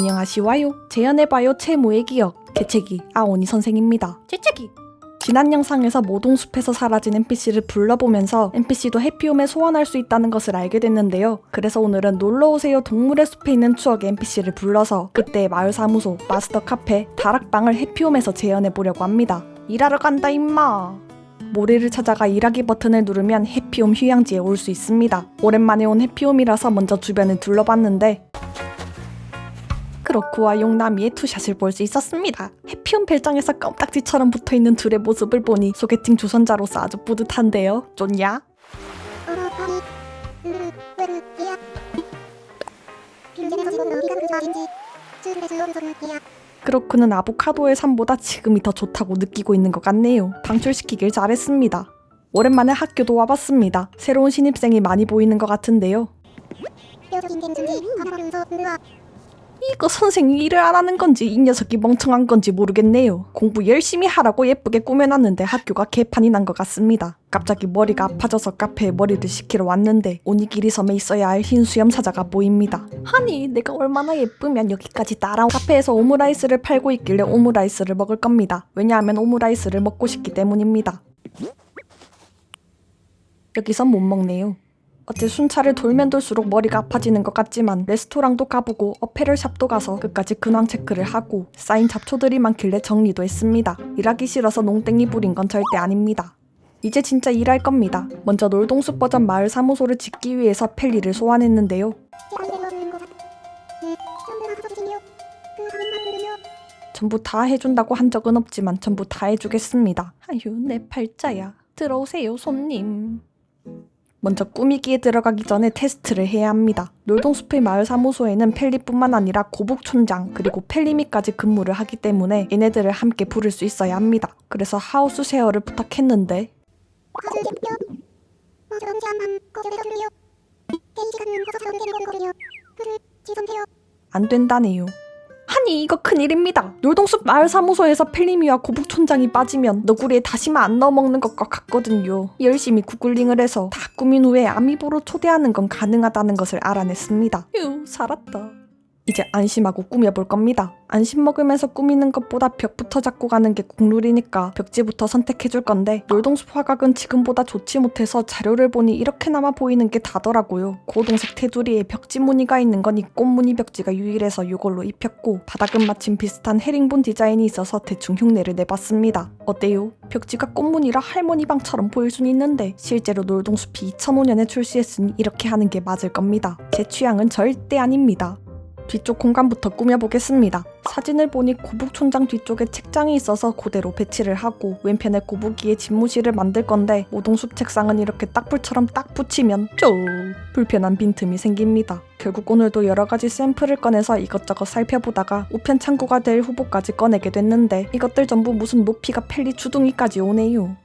안녕하시와요. 재현해봐요 최모의 기억. 개체기 아오니 선생입니다. 재채기. 지난 영상에서 모동숲에서 사라진 NPC를 불러보면서 NPC도 해피홈에 소환할 수 있다는 것을 알게 됐는데요. 그래서 오늘은 놀러오세요 동물의 숲에 있는 추억의 NPC를 불러서 그때의 마을 사무소, 마스터 카페, 다락방을 해피홈에서 재현해보려고 합니다. 일하러 간다 임마. 모래를 찾아가 일하기 버튼을 누르면 해피홈 휴양지에 올 수 있습니다. 오랜만에 온 해피홈이라서 먼저 주변을 둘러봤는데 크로크와 용나미의 투샷을 볼 수 있었습니다. 해피홈 별장에서 껌딱지처럼 붙어있는 둘의 모습을 보니 소개팅 조선자로서 아주 뿌듯한데요. 좋냐? 크로크는 아보카도의 삶보다 지금이 더 좋다고 느끼고 있는 것 같네요. 방출시키길 잘했습니다. 오랜만에 학교도 와봤습니다. 새로운 신입생이 많이 보이는 것 같은데요. 이거 선생이 일을 안 하는 건지 이 녀석이 멍청한 건지 모르겠네요. 공부 열심히 하라고 예쁘게 꾸며놨는데 학교가 개판이 난 것 같습니다. 갑자기 머리가 아파져서 카페에 머리를 식히러 왔는데 오니기리 섬에 있어야 할 흰 수염 사자가 보입니다. 아니 내가 얼마나 예쁘면 여기까지 따라오 카페에서 오므라이스를 팔고 있길래 오므라이스를 먹을 겁니다. 왜냐하면 오므라이스를 먹고 싶기 때문입니다. 여기선 못 먹네요. 어째 순찰을 돌면 돌수록 머리가 아파지는 것 같지만 레스토랑도 가보고 어페럴 샵도 가서 끝까지 근황 체크를 하고 쌓인 잡초들이 많길래 정리도 했습니다. 일하기 싫어서 농땡이 부린 건 절대 아닙니다. 이제 진짜 일할 겁니다. 먼저 놀동숲 버전 마을 사무소를 짓기 위해서 펠리를 소환했는데요. 전부 다 해준다고 한 적은 없지만 전부 다 해주겠습니다. 아유 내 팔자야. 들어오세요 손님. 먼저 꾸미기에 들어가기 전에 테스트를 해야 합니다. 놀동숲의 마을 사무소에는 펠리뿐만 아니라 고북촌장 그리고 펠리미까지 근무를 하기 때문에 얘네들을 함께 부를 수 있어야 합니다. 그래서 하우스 쉐어를 부탁했는데 안 된다네요. 아니 이거 큰일입니다. 놀동숲 마을 사무소에서 펠리미와 고북촌장이 빠지면 너구리에 다시마 안 넣어 먹는 것과 같거든요. 열심히 구글링을 해서 다 꾸민 후에 아미보로 초대하는 건 가능하다는 것을 알아냈습니다. 휴 살았다. 이제 안심하고 꾸며볼 겁니다. 안심 먹으면서 꾸미는 것보다 벽부터 잡고 가는 게 국룰이니까 벽지부터 선택해줄 건데 놀동숲 화각은 지금보다 좋지 못해서 자료를 보니 이렇게나마 보이는 게 다더라고요. 고동색 테두리에 벽지 무늬가 있는 건 이 꽃무늬 벽지가 유일해서 이걸로 입혔고 바닥은 마침 비슷한 헤링본 디자인이 있어서 대충 흉내를 내봤습니다. 어때요? 벽지가 꽃무늬라 할머니 방처럼 보일 순 있는데 실제로 놀동숲이 2005년에 출시했으니 이렇게 하는 게 맞을 겁니다. 제 취향은 절대 아닙니다. 뒤쪽 공간부터 꾸며보겠습니다. 사진을 보니 고북촌장 뒤쪽에 책장이 있어서 그대로 배치를 하고 왼편에 고북이의 집무실을 만들 건데 모동숲 책상은 이렇게 딱불처럼 딱 붙이면 쪼 불편한 빈틈이 생깁니다. 결국 오늘도 여러 가지 샘플을 꺼내서 이것저것 살펴보다가 우편 창구가 될 후보까지 꺼내게 됐는데 이것들 전부 무슨 높이가 펠리 주둥이까지 오네요.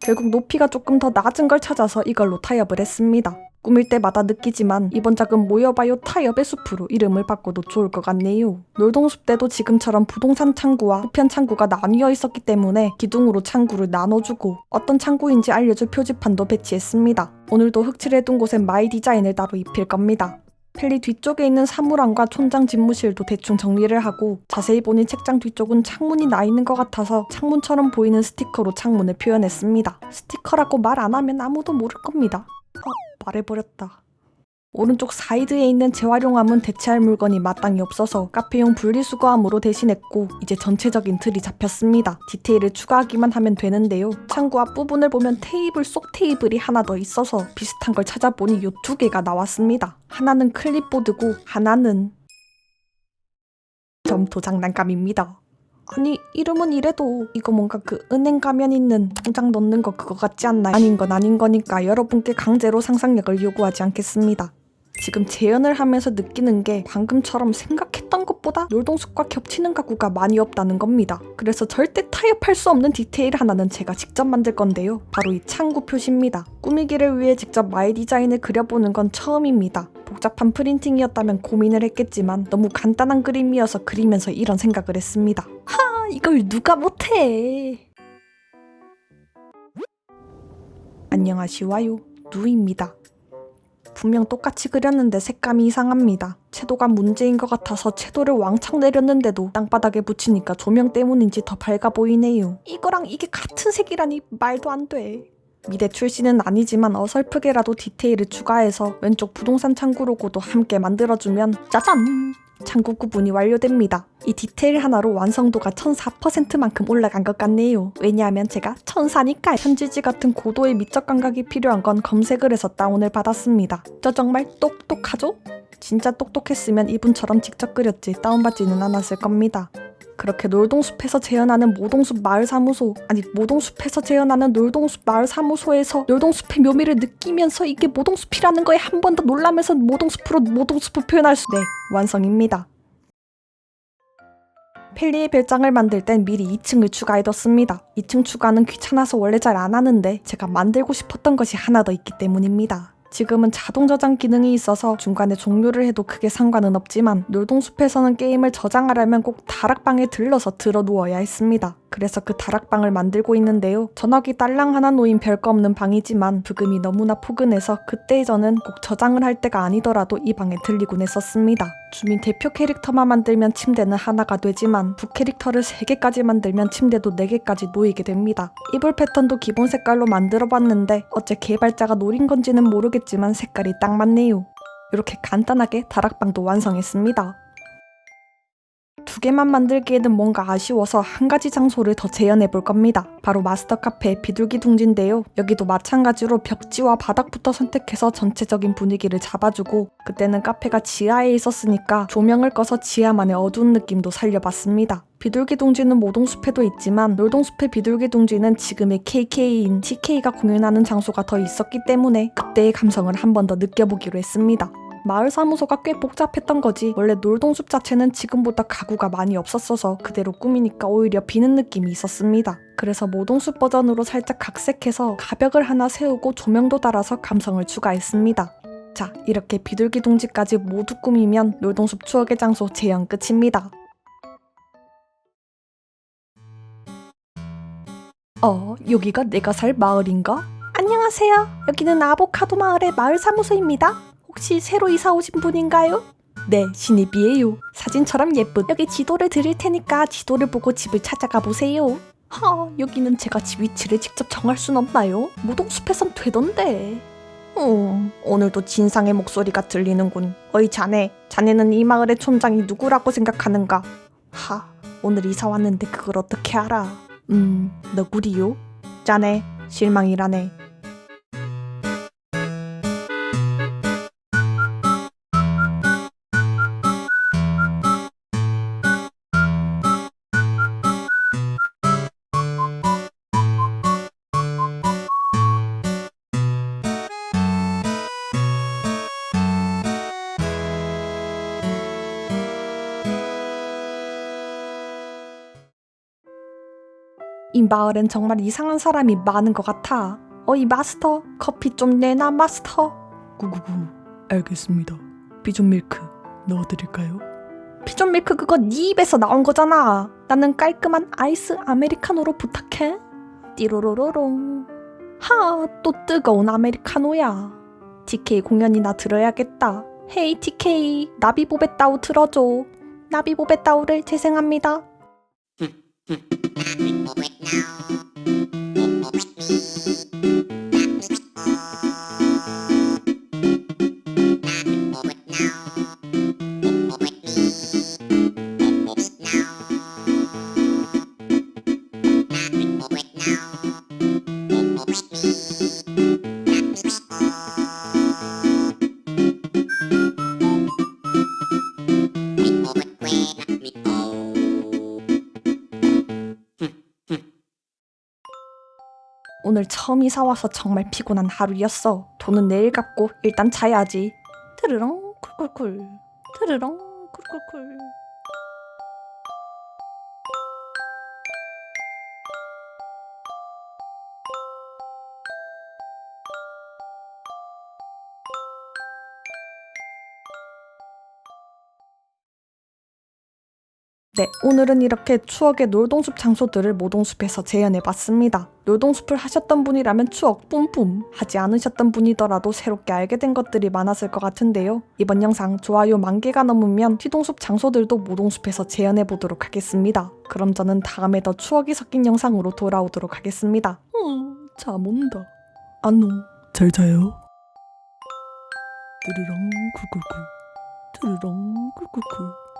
결국 높이가 조금 더 낮은 걸 찾아서 이걸로 타협을 했습니다. 꾸밀 때마다 느끼지만 이번 작은 모여봐요 타협의 숲으로 이름을 바꿔도 좋을 것 같네요. 놀동숲 때도 지금처럼 부동산 창구와 우편 창구가 나뉘어 있었기 때문에 기둥으로 창구를 나눠주고 어떤 창구인지 알려줄 표지판도 배치했습니다. 오늘도 흑칠해둔 곳엔 마이 디자인을 따로 입힐 겁니다. 펠리 뒤쪽에 있는 사물함과 촌장 집무실도 대충 정리를 하고 자세히 보니 책장 뒤쪽은 창문이 나 있는 것 같아서 창문처럼 보이는 스티커로 창문을 표현했습니다. 스티커라고 말 안 하면 아무도 모를 겁니다. 어, 말해버렸다. 오른쪽 사이드에 있는 재활용함은 대체할 물건이 마땅히 없어서 카페용 분리수거함으로 대신했고 이제 전체적인 틀이 잡혔습니다. 디테일을 추가하기만 하면 되는데요. 창구 앞부분을 보면 테이블 속 테이블이 하나 더 있어서 비슷한 걸 찾아보니 요 두 개가 나왔습니다. 하나는 클립보드고 하나는 점토 장난감입니다. 아니 이름은 이래도 이거 뭔가 그 은행 가면 있는 통장 넣는 거 그거 같지 않나요? 아닌 건 아닌 거니까 여러분께 강제로 상상력을 요구하지 않겠습니다. 지금 재연을 하면서 느끼는 게 방금처럼 생각했던 것보다 놀동숲과 겹치는 가구가 많이 없다는 겁니다. 그래서 절대 타협할 수 없는 디테일 하나는 제가 직접 만들 건데요. 바로 이 창구 표시입니다. 꾸미기를 위해 직접 마이 디자인을 그려보는 건 처음입니다. 복잡한 프린팅이었다면 고민을 했겠지만 너무 간단한 그림이어서 그리면서 이런 생각을 했습니다. 하, 이걸 누가 못해. 안녕하시와요. 누입니다. 분명 똑같이 그렸는데 색감이 이상합니다. 채도가 문제인 것 같아서 채도를 왕창 내렸는데도 땅바닥에 붙이니까 조명 때문인지 더 밝아 보이네요. 이거랑 이게 같은 색이라니 말도 안 돼. 미대 출신은 아니지만 어설프게라도 디테일을 추가해서 왼쪽 부동산 창구 로고도 함께 만들어주면 짜잔! 창구 구분이 완료됩니다. 이 디테일 하나로 완성도가 1004%만큼 올라간 것 같네요. 왜냐하면 제가 천사니까 현지지 같은 고도의 미적 감각이 필요한 건 검색을 해서 다운을 받았습니다. 저 정말 똑똑하죠? 진짜 똑똑했으면 이분처럼 직접 그렸지 다운받지는 않았을 겁니다. 그렇게 놀동숲에서 재현하는 모동숲 마을 사무소 아니 모동숲에서 재현하는 놀동숲 마을 사무소에서 놀동숲의 묘미를 느끼면서 이게 모동숲이라는 거에 한 번 더 놀라면서 모동숲으로 모동숲을 표현할 수 네 완성입니다. 펠리의 별장을 만들 땐 미리 2층을 추가해뒀습니다. 2층 추가는 귀찮아서 원래 잘 안 하는데 제가 만들고 싶었던 것이 하나 더 있기 때문입니다. 지금은 자동 저장 기능이 있어서 중간에 종료를 해도 크게 상관은 없지만 놀동숲에서는 게임을 저장하려면 꼭 다락방에 들러서 들어 누워야 했습니다. 그래서 그 다락방을 만들고 있는데요. 전화기 딸랑 하나 놓인 별거 없는 방이지만 부금이 너무나 포근해서 그때 저는 꼭 저장을 할 때가 아니더라도 이 방에 들리곤 했었습니다. 주민 대표 캐릭터만 만들면 침대는 하나가 되지만 부 캐릭터를 3개까지 만들면 침대도 4개까지 놓이게 됩니다. 이불 패턴도 기본 색깔로 만들어 봤는데 어째 개발자가 노린 건지는 모르겠지만 색깔이 딱 맞네요. 이렇게 간단하게 다락방도 완성했습니다. 두 개만 만들기에는 뭔가 아쉬워서 한 가지 장소를 더 재현해 볼 겁니다. 바로 마스터 카페 비둘기 둥지인데요. 여기도 마찬가지로 벽지와 바닥부터 선택해서 전체적인 분위기를 잡아주고 그때는 카페가 지하에 있었으니까 조명을 꺼서 지하만의 어두운 느낌도 살려봤습니다. 비둘기 둥지는 모동숲에도 있지만 놀동숲의 비둘기 둥지는 지금의 KK인 TK가 공연하는 장소가 더 있었기 때문에 그때의 감성을 한 번 더 느껴보기로 했습니다. 마을 사무소가 꽤 복잡했던 거지. 원래 놀동숲 자체는 지금보다 가구가 많이 없었어서 그대로 꾸미니까 오히려 비는 느낌이 있었습니다. 그래서 모동숲 버전으로 살짝 각색해서 가벽을 하나 세우고 조명도 달아서 감성을 추가했습니다. 자, 이렇게 비둘기 둥지까지 모두 꾸미면 놀동숲 추억의 장소 재현 끝입니다. 어, 여기가 내가 살 마을인가? 안녕하세요. 여기는 아보카도 마을의 마을 사무소입니다. 혹시 새로 이사 오신 분인가요? 네, 신입이에요. 사진처럼 예쁜. 여기 지도를 드릴 테니까 지도를 보고 집을 찾아가 보세요. 하, 여기는 제가 집 위치를 직접 정할 순 없나요? 무동숲에선 되던데. 음, 오늘도 진상의 목소리가 들리는군. 어이 자네, 자네는 이 마을의 촌장이 누구라고 생각하는가? 하, 오늘 이사 왔는데 그걸 어떻게 알아? 음, 너구리요? 자네, 실망이라네. 이 마을엔 정말 이상한 사람이 많은 것 같아. 어이 마스터, 커피 좀 내놔 마스터. 구구구, 알겠습니다. 비존 밀크 넣어드릴까요? 피존 밀크 그거 네 입에서 나온 거잖아. 나는 깔끔한 아이스 아메리카노로 부탁해. 띠로로로롱. 하, 또 뜨거운 아메리카노야. TK 공연이나 들어야겠다. 헤이 TK, 나비보베따우 틀어줘. 나비보베따우를 재생합니다. 오늘 처음 이사 와서 정말 피곤한 하루였어. 돈은 내일 갚고 일단 자야지. 트르렁 쿨쿨쿨. 트르렁 쿨쿨쿨. 네, 오늘은 이렇게 추억의 놀동숲 장소들을 모동숲에서 재현해봤습니다. 놀동숲을 하셨던 분이라면 추억 뿜뿜, 하지 않으셨던 분이더라도 새롭게 알게 된 것들이 많았을 것 같은데요. 이번 영상 좋아요 만 개가 넘으면 뒤동숲 장소들도 모동숲에서 재현해보도록 하겠습니다. 그럼 저는 다음에 더 추억이 섞인 영상으로 돌아오도록 하겠습니다. 어, 잠 온다. 안녕, 잘 자요. 뜨르렁 쿨쿨쿨, 뜨르렁 쿨쿨쿨.